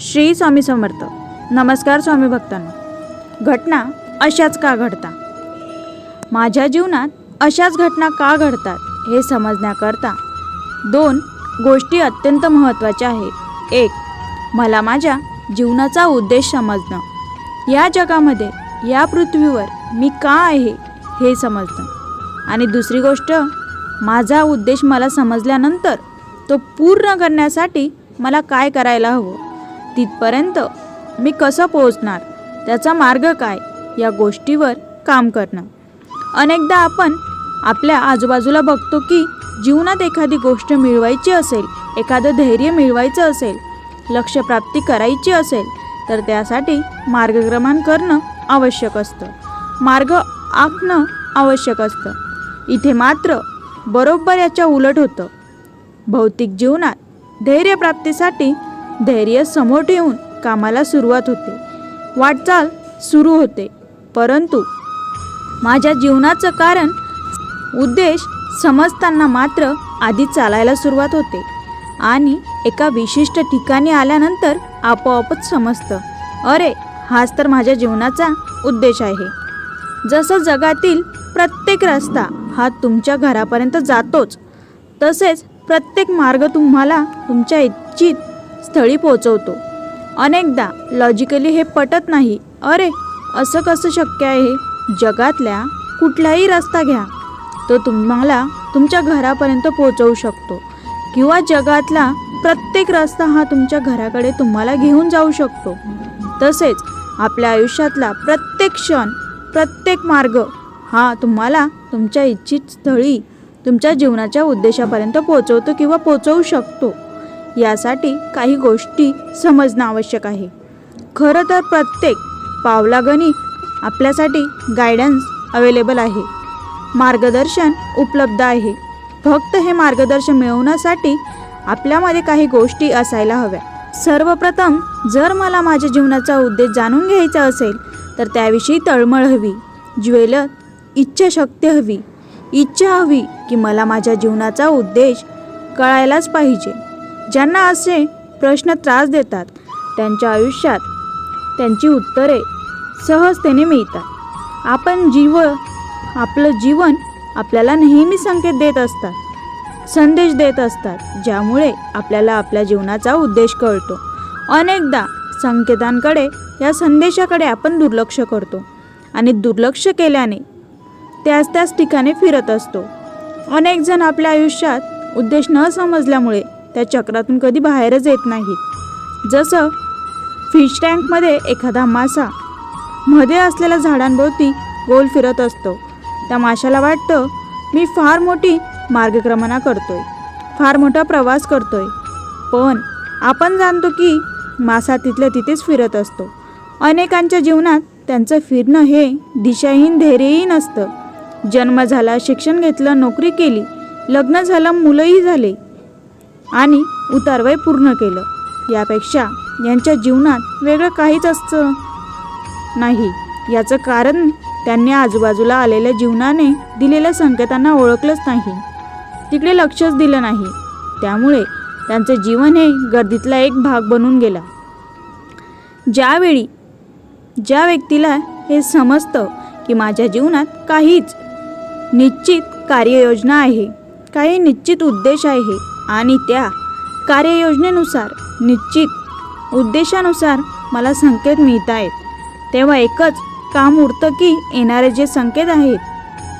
श्री स्वामी समर्थ. नमस्कार स्वामी भक्तांना. घटना अशाच का घडता? माझ्या जीवनात अशाच घटना का घडतात हे समजण्याकरता दोन गोष्टी अत्यंत महत्त्वाच्या आहेत. एक मला माझ्या जीवनाचा उद्देश समजणं. या जगामध्ये या पृथ्वीवर मी का आहे हे समजणं. आणि दुसरी गोष्ट माझा उद्देश मला समजल्यानंतर तो पूर्ण करण्यासाठी मला काय करायला हवं? तिथपर्यंत मी कसं पोहोचणार? त्याचा मार्ग काय? या गोष्टीवर काम करणं. अनेकदा आपण आपल्या आजूबाजूला बघतो की जीवनात एखादी गोष्ट मिळवायची असेल एखादं धैर्य मिळवायचं असेल लक्ष्यप्राप्ती करायची असेल तर त्यासाठी मार्गक्रमण करणं आवश्यक असतं. मार्ग आखणं आवश्यक असतं. इथे मात्र बरोबर याच्या उलट होतं. भौतिक जीवनात धैर्यप्राप्तीसाठी धैर्य समोर ठेवून कामाला सुरुवात होते. वाटचाल सुरू होते. परंतु माझ्या जीवनाचं कारण उद्देश समजताना मात्र आधी चालायला सुरुवात होते आणि एका विशिष्ट ठिकाणी आल्यानंतर आपोआपच समजतं अरे हाच तर माझ्या जीवनाचा उद्देश आहे. जसं जगातील प्रत्येक रस्ता हा तुमच्या घरापर्यंत जातोच तसेच प्रत्येक मार्ग तुम्हाला तुमच्या इच्छित स्थळी पोचवतो अनेकदा लॉजिकली हे पटत नाही. अरे असं कसं शक्य आहे? जगातल्या कुठलाही रस्ता घ्या. तो तुम्हाला तुमच्या घरापर्यंत पोचवू शकतो. किंवा जगातला प्रत्येक रस्ता हा तुमच्या घराकडे तुम्हाला घेऊन जाऊ शकतो. तसेच आपल्या आयुष्यातला प्रत्येक क्षण प्रत्येक मार्ग हा तुम्हाला तुमच्या इच्छित स्थळी तुमच्या जीवनाच्या उद्देशापर्यंत पोचवतो किंवा पोचवू शकतो. यासाठी काही गोष्टी समजणं आवश्यक आहे. खरं तर प्रत्येक पावलागणी आपल्यासाठी गायडन्स अवेलेबल आहे. मार्गदर्शन उपलब्ध आहे. फक्त हे मार्गदर्शन मिळवण्यासाठी आपल्यामध्ये काही गोष्टी असायला हव्या. सर्वप्रथम जर मला माझ्या जीवनाचा उद्देश जाणून घ्यायचा असेल तर त्याविषयी तळमळ हवी ज्वेलत इच्छाशक्ती हवी. इच्छा हवी की मला माझ्या जीवनाचा उद्देश कळायलाच पाहिजे. ज्यांना असे प्रश्न त्रास देतात त्यांच्या आयुष्यात त्यांची उत्तरे सहजतेने मिळतात. आपण जीव आपलं जीवन आपल्याला नेहमी संकेत देत असतात संदेश देत असतात ज्यामुळे आपल्याला आपल्या जीवनाचा उद्देश कळतो. अनेकदा संकेतांकडे या संदेशाकडे आपण दुर्लक्ष करतो आणि दुर्लक्ष केल्याने त्याच त्याच ठिकाणी फिरत असतो. अनेकजण आपल्या आयुष्यात उद्देश न समजल्यामुळे त्या चक्रातून कधी बाहेरच येत नाहीत जसं फिश टँकमध्ये एखादा मासा मध्ये असलेल्या झाडांभोवती गोल फिरत असतो. त्या माशाला वाटतं मी फार मोठी मार्गक्रमणा करतोय. फार मोठा प्रवास करतोय. पण आपण जाणतो की मासा तिथल्या तिथेच फिरत असतो. अनेकांच्या जीवनात त्यांचं फिरणं हे दिशाहीन धैर्यहीन असतं. जन्म झाला शिक्षण घेतलं नोकरी केली लग्न झालं मुलंही झाले. आणि उतारवय पूर्ण केलं. यापेक्षा यांच्या जीवनात वेगळं काहीच असतं. नाही याचं कारण त्यांनी आजूबाजूला आलेल्या जीवनाने दिलेल्या संकेतांना ओळखलंच नाही. तिकडे लक्षच दिलं नाही. त्यामुळे त्यांचं जीवन हे गर्दीतला एक भाग बनून गेला. ज्यावेळी ज्या व्यक्तीला हे समजतं की माझ्या जीवनात काहीच निश्चित कार्ययोजना आहे काही निश्चित उद्देश आहे आणि त्या कार्ययोजनेनुसार निश्चित उद्देशानुसार मला संकेत मिळत आहेत तेव्हा एकच काम उरतं की येणारे जे संकेत आहेत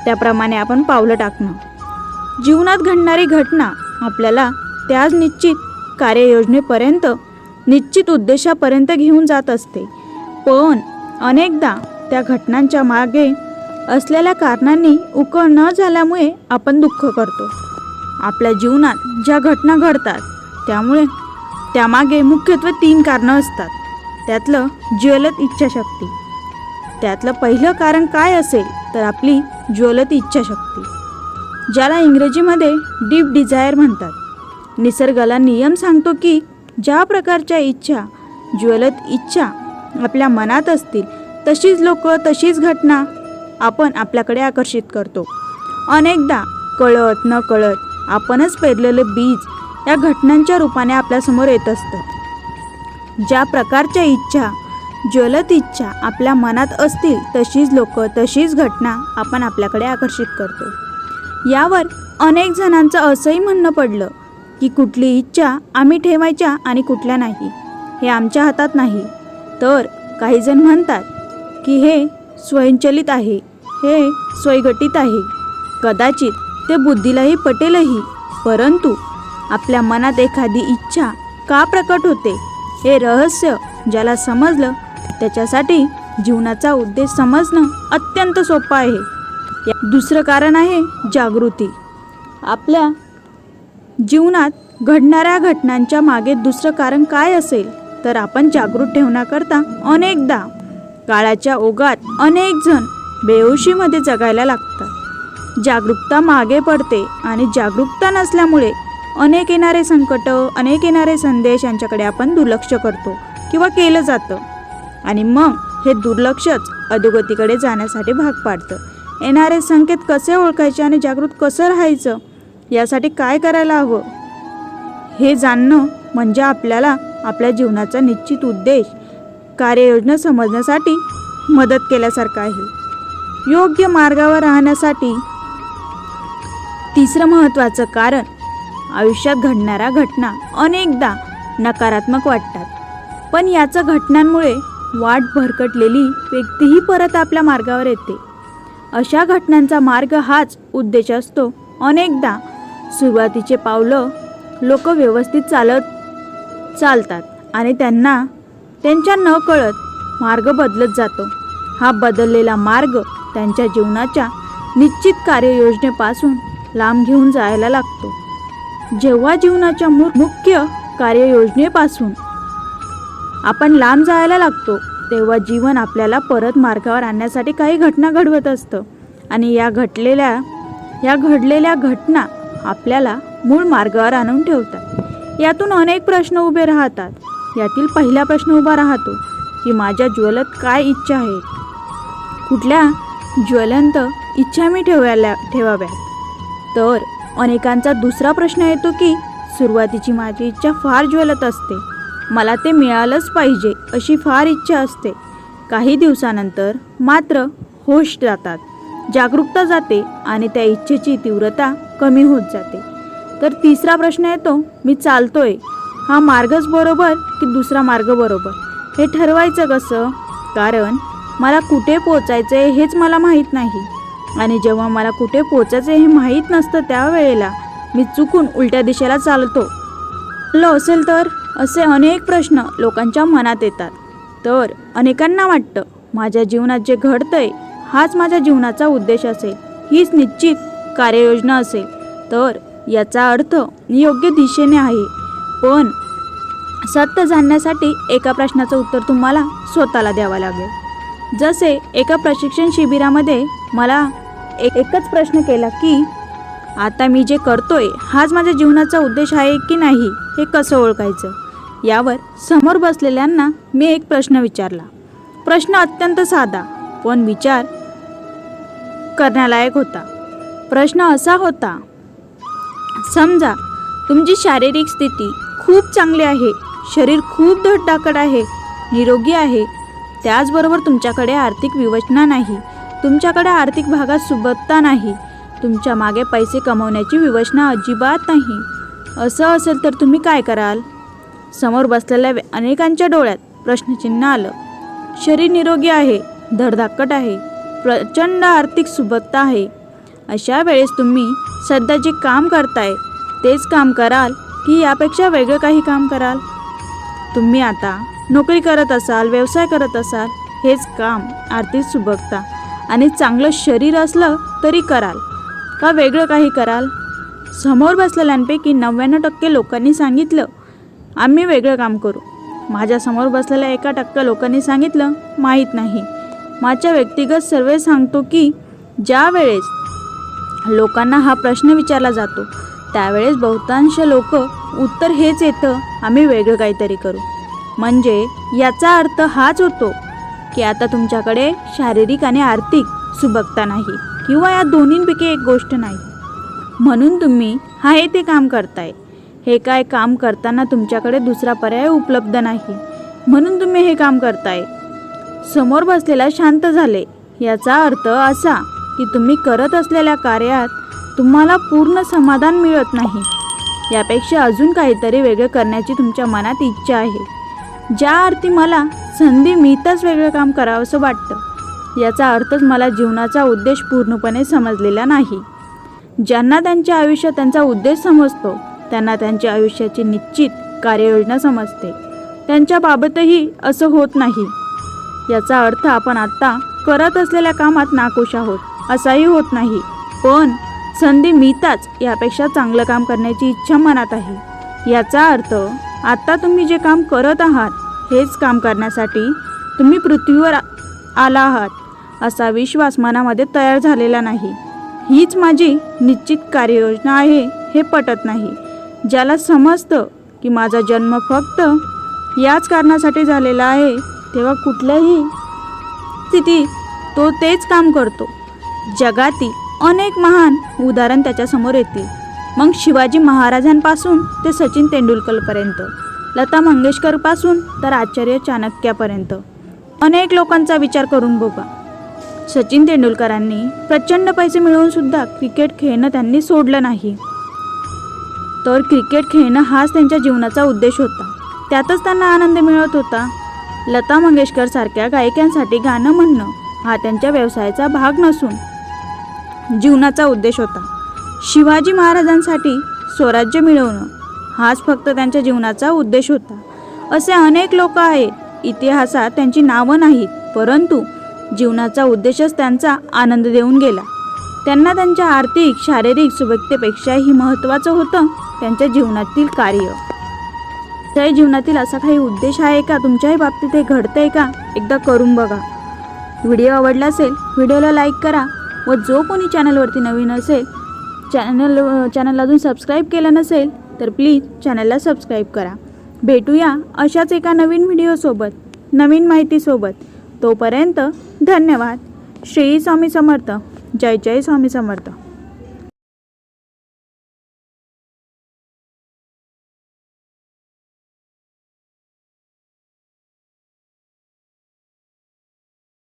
त्याप्रमाणे आपण पावलं टाकणं. जीवनात घडणारी घटना आपल्याला त्याच निश्चित कार्ययोजनेपर्यंत निश्चित उद्देशापर्यंत घेऊन जात असते. पण अनेकदा त्या घटनांच्या मागे असलेल्या कारणांनी उकळ न झाल्यामुळे आपण दुःख करतो. आपल्या जीवनात ज्या घटना घडतात त्यामुळे त्यामागे मुख्यत्वे तीन कारणं असतात. त्यातलं ज्वलत इच्छाशक्ती. त्यातलं पहिलं कारण काय असेल तर आपली ज्वलत इच्छाशक्ती. ज्याला इंग्रजीमध्ये डीप डिझायर म्हणतात. निसर्गाला नियम सांगतो की ज्या प्रकारच्या इच्छा ज्वलत इच्छा आपल्या मनात असतील तशीच लोक तशीच घटना आपण आपल्याकडे आकर्षित करतो. अनेकदा कळत न कळत आपणच पेरलेले बीज या घटनांच्या रूपाने आपल्यासमोर येत असतं. ज्या प्रकारच्या इच्छा ज्वलत इच्छा आपल्या मनात असतील तशीच लोक तशीच घटना आपण आपल्याकडे आकर्षित करतो. यावर अनेक जणांचं असंही म्हणणं पडलं की कुठली इच्छा आम्ही ठेवायच्या आणि कुठल्या नाही हे आमच्या हातात नाही. तर काही जण म्हणतात की हे स्वयंचलित आहे हे स्वयंगठित आहे. कदाचित ते बुद्धीलाही पटेलही. परंतु आपल्या मनात एखादी इच्छा का प्रकट होते? हे रहस्य ज्याला समजलं त्याच्यासाठी जीवनाचा उद्देश समजणं अत्यंत सोपं आहे. दुसरं कारण आहे जागृती. आपल्या जीवनात घडणाऱ्या घटनांच्या मागे दुसरं कारण काय असेल तर आपण जागृत ठेवण्याकरता अनेकदा काळाच्या ओघात अनेक जण बेहोशीमध्ये जगायला लागतात. जागरूकता मागे पडते आणि जागरूकता नसल्यामुळे अनेक येणारे संकट अनेक येणारे संदेश यांच्याकडे आपण दुर्लक्ष करतो किंवा केलं जातं. आणि मग हे दुर्लक्षच अधोगतीकडे जाण्यासाठी भाग पाडतं. येणारे संकेत कसे ओळखायचे आणि जागृत कसं राहायचं? यासाठी काय करायला हवं? हे जाणणं म्हणजे आपल्याला आपल्या जीवनाचा निश्चित उद्देश कार्ययोजना समजण्यासाठी मदत केल्यासारखं आहे. योग्य मार्गावर राहण्यासाठी तिसरं महत्त्वाचं कारण आयुष्यात घडणाऱ्या घटना अनेकदा नकारात्मक वाटतात. पण याचं घटनांमुळे वाट भरकटलेली व्यक्तीही परत आपल्या मार्गावर येते. अशा घटनांचा मार्ग हाच उद्देश असतो. अनेकदा सुरुवातीचे पावलं लोक व्यवस्थित चालत चालतात आणि त्यांना त्यांच्या न कळत मार्ग बदलत जातो. हा बदललेला मार्ग त्यांच्या जीवनाच्या निश्चित कार्ययोजनेपासून लांब घेऊन जायला लागतो. जेव्हा जीवनाच्या मु मुख्य कार्ययोजनेपासून आपण लांब जायला लागतो तेव्हा जीवन आपल्याला परत मार्गावर आणण्यासाठी काही घटना घडवत असतं. आणि या घटलेल्या या घडलेल्या घटना आपल्याला मूळ मार्गावर आणून ठेवतात. यातून अनेक प्रश्न उभे राहतात. यातील पहिला प्रश्न उभा राहतो की माझ्या ज्वलत काय इच्छा आहेत कुठल्या ज्वलंत इच्छा मी ठेवायला ठेवाव्यात? तर अनेकांचा दुसरा प्रश्न येतो की सुरुवातीची माझी इच्छा फार ज्वलत असते. मला ते मिळालंच पाहिजे अशी फार इच्छा असते. काही दिवसानंतर मात्र होश जातात. जागरूकता जाते आणि त्या इच्छेची तीव्रता कमी होत जाते. तर तिसरा प्रश्न येतो मी चालतोय. हा मार्गच बरोबर की दुसरा मार्ग बरोबर? हे ठरवायचं कसं? कारण मला कुठे पोचायचं आहे हेच मला माहीत नाही. आणि जेव्हा मला कुठे पोचायचं हे माहीत नसतं त्यावेळेला मी चुकून उलट्या दिशेला चालतो. लो असेल तर? असे अनेक प्रश्न लोकांच्या मनात येतात. तर अनेकांना वाटतं माझ्या जीवनात जे घडतंय हाच माझ्या जीवनाचा उद्देश असेल. हीच निश्चित कार्ययोजना असेल. तर याचा अर्थ योग्य दिशेने आहे. पण सत्य जाणण्यासाठी एका प्रश्नाचं उत्तर तुम्हाला स्वतःला द्यावं लागेल. जसे एका प्रशिक्षण शिबिरामध्ये मला एक एकच प्रश्न केला की आता मी जे करतोय हाच माझ्या जीवनाचा उद्देश आहे की नाही हे कसं ओळखायचं? यावर समोर बसलेल्यांना मी एक प्रश्न विचारला. प्रश्न अत्यंत साधा पण विचार करण्यालायक होता. प्रश्न असा होता समजा तुमची शारीरिक स्थिती खूप चांगली आहे शरीर खूप धडधाकट आहे निरोगी आहे त्याचबरोबर तुमच्याकडे आर्थिक विवचना नाही तुमच्याकडे आर्थिक भागात सुबत्ता नाही तुमच्या मागे पैसे कमवण्याची विवचना अजिबात नाही. असं असेल तर तुम्ही काय कराल? समोर बसलेल्या अनेकांच्या डोळ्यात प्रश्नचिन्ह आलं. शरीर निरोगी आहे धडधाकट आहे प्रचंड आर्थिक सुबत्ता आहे. अशा वेळेस तुम्ही सध्या जे काम करताय तेच काम कराल की यापेक्षा वेगळं काही काम कराल? तुम्ही आता नोकरी करत असाल व्यवसाय करत असाल हेच काम आर्थिक सुबकता आणि चांगलं शरीर असलं तरी कराल. का वेगळं काही कराल? समोर बसलेल्यांपैकी नव्याण्णव टक्के लोकांनी सांगितलं आम्ही वेगळं काम करू. माझ्यासमोर बसलेल्या एका टक्का लोकांनी सांगितलं माहीत नाही. माझ्या व्यक्तिगत सर्वे सांगतो की ज्या वेळेस लोकांना हा प्रश्न विचारला जातो त्यावेळेस बहुतांश लोक उत्तर हेच येतं आम्ही वेगळं काहीतरी करू. म्हणजे याचा अर्थ हाच होतो की आता तुमच्याकडे शारीरिक आणि आर्थिक सुबकता नाही किंवा या दोन्हींपैकी एक गोष्ट नाही. म्हणून तुम्ही हा हे ते काम करताय. हे काय काम करताना तुमच्याकडे दुसरा पर्याय उपलब्ध नाही. म्हणून तुम्ही हे काम करताय. समोर बसलेला शांत झाले. याचा अर्थ असा की तुम्ही करत असलेल्या कार्यात तुम्हाला पूर्ण समाधान मिळत नाही. यापेक्षा अजून काहीतरी वेगळं करण्याची तुमच्या मनात इच्छा आहे. ज्या अर्थी मला संधी मिळताच वेगळं काम करावंसं वाटतं. याचा अर्थच मला जीवनाचा उद्देश पूर्णपणे समजलेला नाही. ज्यांना त्यांच्या आयुष्यात त्यांचा उद्देश समजतो त्यांना त्यांच्या आयुष्याची निश्चित कार्ययोजना समजते. त्यांच्याबाबतही असं होत नाही. याचा अर्थ आपण आत्ता करत असलेल्या कामात नाखुश आहोत असाही होत नाही. पण संधी मिळताच यापेक्षा चांगलं काम करण्याची इच्छा मनात आहे. याचा अर्थ आत्ता तुम्ही जे काम करत आहात हेच काम करण्यासाठी तुम्ही पृथ्वीवर आला आहात असा विश्वास मनामध्ये तयार झालेला नाही. हीच माझी निश्चित कार्ययोजना आहे हे पटत नाही. ज्याला समजतं की माझा जन्म फक्त याच कारणासाठी झालेला आहे तेव्हा कुठल्याही स्थितीत तो तेच काम करतो. जगातील अनेक महान उदाहरण त्याच्यासमोर येतील. मग शिवाजी महाराजांपासून ते सचिन तेंडुलकरपर्यंत लता मंगेशकरपासून तर आचार्य चाणक्यापर्यंत. अनेक लोकांचा विचार करून बघा. सचिन तेंडुलकरांनी प्रचंड पैसे मिळवून सुद्धा क्रिकेट खेळणं त्यांनी सोडलं नाही. तर क्रिकेट खेळणं हाच त्यांच्या जीवनाचा उद्देश होता. त्यातच त्यांना आनंद मिळत होता. लता मंगेशकरसारख्या गायिकांसाठी गाणं म्हणणं हा त्यांच्या व्यवसायाचा भाग नसून जीवनाचा उद्देश होता. शिवाजी महाराजांसाठी स्वराज्य मिळवणं हाच फक्त त्यांच्या जीवनाचा उद्देश होता. असे अनेक लोक आहेत इतिहासात त्यांची नावं नाहीत परंतु जीवनाचा उद्देशच त्यांचा आनंद देऊन गेला. त्यांना त्यांच्या आर्थिक शारीरिक सुबकतेपेक्षाही महत्त्वाचं होतं त्यांच्या जीवनातील कार्य. तुमच्याही जीवनातील असा काही उद्देश आहे का? तुमच्याही बाबतीत हे घडतंय का? एकदा करून बघा. व्हिडिओ आवडला असेल व्हिडिओला लाईक करा व जो कोणी चॅनलवरती नवीन असेल चॅनल चॅनल अजून सबस्क्राईब केलं नसेल तर प्लीज चॅनलला सबस्क्राईब करा. भेटूया अशाच एका नवीन व्हिडिओसोबत नवीन माहितीसोबत तोपर्यंत धन्यवाद. श्री स्वामी समर्थ. जय जय स्वामी समर्थ.